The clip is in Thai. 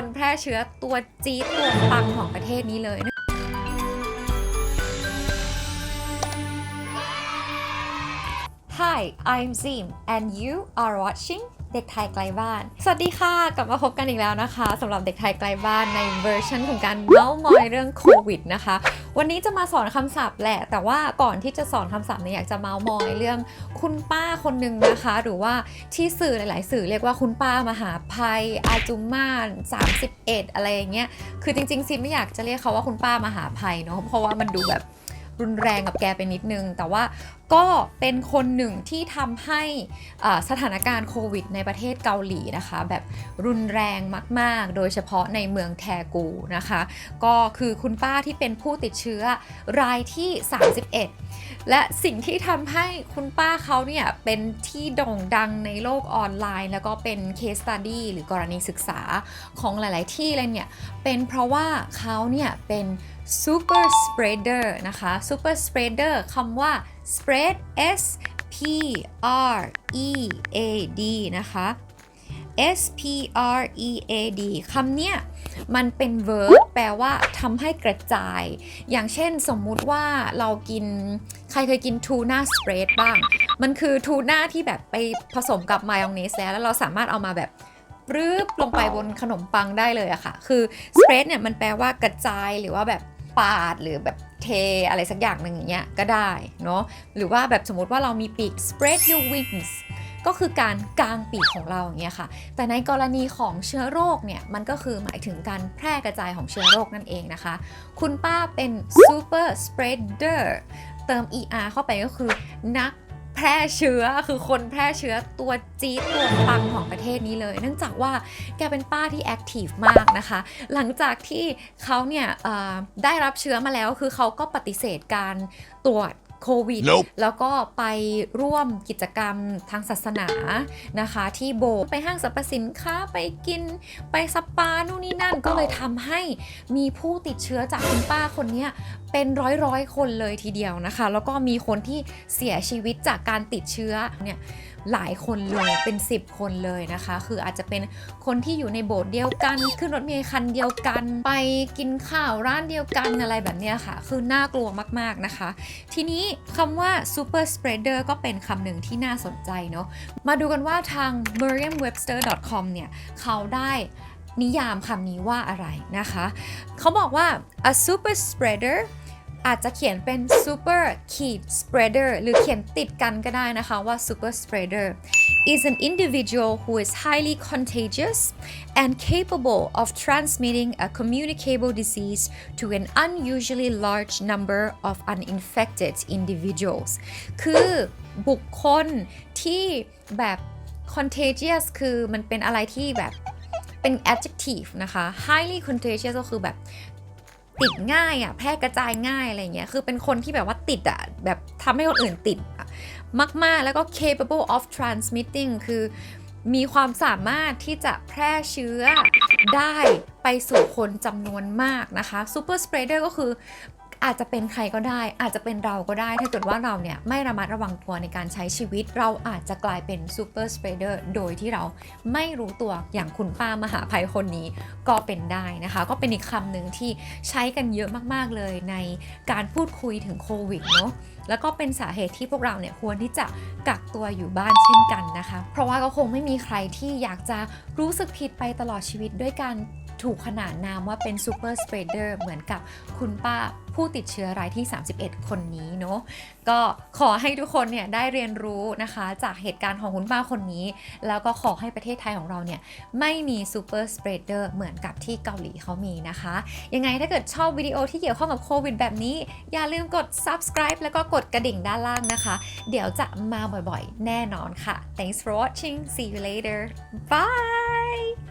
คนแพร่เชื้อตัวจี๊ดตัวปังของประเทศนี้เลยนะ Hi I'm Zim and you are watching เด็กไทยไกลบ้าน สวัสดีค่ะ กลับมาพบกันอีกแล้วนะคะสำหรับเด็กไทยไกลบ้านในเวอร์ชันของการเล่ามอยเรื่องโควิดนะคะ วันนี้จะมาสอนคำศัพท์แหละ แต่ว่าก่อนที่จะสอนคำศัพท์เนี่ยอยากจะเมาส์มอยเรื่องคุณป้าคนหนึ่งนะคะ หรือว่าที่สื่อหลาย ๆ สื่อเรียกว่าคุณป้ามหาภัย อาจุม่าน31 อะไรอย่างเงี้ย คือจริง ๆ ซิไม่อยากจะเรียกเขาว่าคุณป้ามหาภัยเนาะ เพราะว่ามันดูแบบ รุนแรงกับแกไปนิดนึง แต่ว่าก็เป็นคนหนึ่งที่ทำให้สถานการณ์โควิด ในประเทศเกาหลีนะคะ แบบรุนแรงมากๆ โดยเฉพาะในเมืองแทกูนะคะ ก็คือคุณป้าที่เป็นผู้ติดเชื้อรายที่ 31 และสิ่งที่ทำให้คุณป้าเขาเนี่ยเป็นที่โด่งดังในโลกออนไลน์ แล้วก็เป็นเคสตัดดี้หรือกรณีศึกษาของหลาย ๆ ที่เลยเนี่ยเป็นเพราะว่าเขาเนี่ยเป็น super spreader นะคะ super spreader คำว่า spread s p r e a d นะคะ S P R E A D คำเนี้ยมันเป็น verb แปลว่าทำให้กระจาย อย่างเช่นสมมุติว่าเรากิน ใครเคยกินทูน่าสเปรดบ้าง มันคือทูน่าที่แบบไปผสมกับมายองเนสแล้ว แล้วเราสามารถเอามาแบบปรื๊บลงไปบนขนมปังได้เลยอะค่ะ คือสเปรดเนี่ยมันแปลว่ากระจายหรือว่าแบบ ปาดหรือแบบเทอะไรสักอย่างหนึ่งอย่างเงี้ยก็ได้เนาะหรือว่าแบบสมมติว่าเรามีปีก spread your wings ก็คือการกางปีกของเราอย่างเงี้ยค่ะ แต่ในกรณีของเชื้อโรคเนี่ย มันก็คือหมายถึงการแพร่กระจายของเชื้อโรคนั่นเองนะคะ คุณป้าเป็น super spreader เติม er เข้าไปก็คือนัก แพร่เชื้อคือคนแพร่เชื้อตัวจี๊ดตัวปังของประเทศนี้เลย เนื่องจากว่าแกเป็นป้าที่แอคทีฟมากนะคะ หลังจากที่เขาเนี่ยได้รับเชื้อมาแล้วคือเขาก็ปฏิเสธการตรวจ โควิด Nope แล้วก็ไปร่วมกิจกรรมทางศาสนานะคะ ที่โบสถ์ไปห้างสรรพสินค้าไปกินไปสปานู่นนี่นั่นก็เลยทำให้มีผู้ติดเชื้อจากคุณป้าคนเนี้ยเป็นร้อยร้อยๆคนเลยทีเดียวนะคะ แล้วก็มีคนที่เสียชีวิตจากการติดเชื้อเนี่ย หลายคนเลยเป็น 10 คนเลยนะคะ คืออาจจะเป็นคนที่อยู่ในโบสถ์เดียวกัน ขึ้นรถเมล์คันเดียวกัน ไปกินข้าวร้านเดียวกันอะไรแบบเนี้ยค่ะ คือน่ากลัวมากๆนะคะ ทีนี้คำว่า super spreader ก็เป็นคำหนึ่งที่น่าสนใจเนาะมาดูกันว่าทาง merriam-webster.com เนี่ย เขาได้นิยามคำนี้ว่าอะไรนะคะ เขาบอกว่า a super spreader อาจจะเขียนเป็น super ขีด spreader หรือเขียนติดกันก็ได้นะคะว่า super spreader is an individual who is highly contagious and capable of transmitting a communicable disease to an unusually large number of uninfected individuals คือบุคคลที่แบบ contagious คือมันเป็นอะไรที่แบบเป็น adjective นะคะ highly contagious ก็คือแบบ ติดง่ายอะแพร่กระจายง่ายอะไรเงี้ยคือเป็นคนที่แบบว่าติดอะแบบทำให้คนอื่นติดอะมาก ๆ แล้วก็ capable of transmitting คือมีความสามารถที่จะแพร่เชื้อได้ไปสู่คนจำนวนมากนะคะ super spreader ก็คือ อาจจะเป็นใครก็ได้ อาจจะเป็นเราก็ได้ ถ้าเกิดว่าเราเนี่ยไม่ระมัดระวังตัวในการใช้ชีวิต เราอาจจะกลายเป็น super spreader โดยที่เราไม่รู้ตัวอย่างคุณป้ามหาภัยคนนี้ก็เป็นได้นะคะ ก็เป็นอีกคำหนึ่งที่ใช้กันเยอะมากๆเลยในการพูดคุยถึงโควิดเนาะแล้วก็เป็นสาเหตุที่พวกเราเนี่ยควรที่จะกักตัวอยู่บ้านเช่นกันนะคะ เพราะว่าก็คงไม่มีใครที่อยากจะรู้สึกผิดไปตลอดชีวิตด้วยการ ถูกขนานนามว่าเป็นซูเปอร์สเปรเดอร์เหมือนกับคุณป้าผู้ติดเชื้อรายที่ 31 คนนี้เนาะก็ขอให้ทุกคนเนี่ยได้เรียนรู้นะคะจากเหตุการณ์ของคุณป้าคนนี้ แล้วก็ขอให้ประเทศไทยของเราเนี่ยไม่มีซูเปอร์สเปรเดอร์เหมือนกับที่เกาหลีเขามีนะคะ ยังไงถ้าเกิดชอบวิดีโอที่เกี่ยวข้องกับโควิดแบบนี้ อย่าลืมกด subscribe แล้วก็กดกระดิ่งด้านล่างนะคะ เดี๋ยวจะมาบ่อยๆ แน่นอนค่ะ thanks for watching see you later bye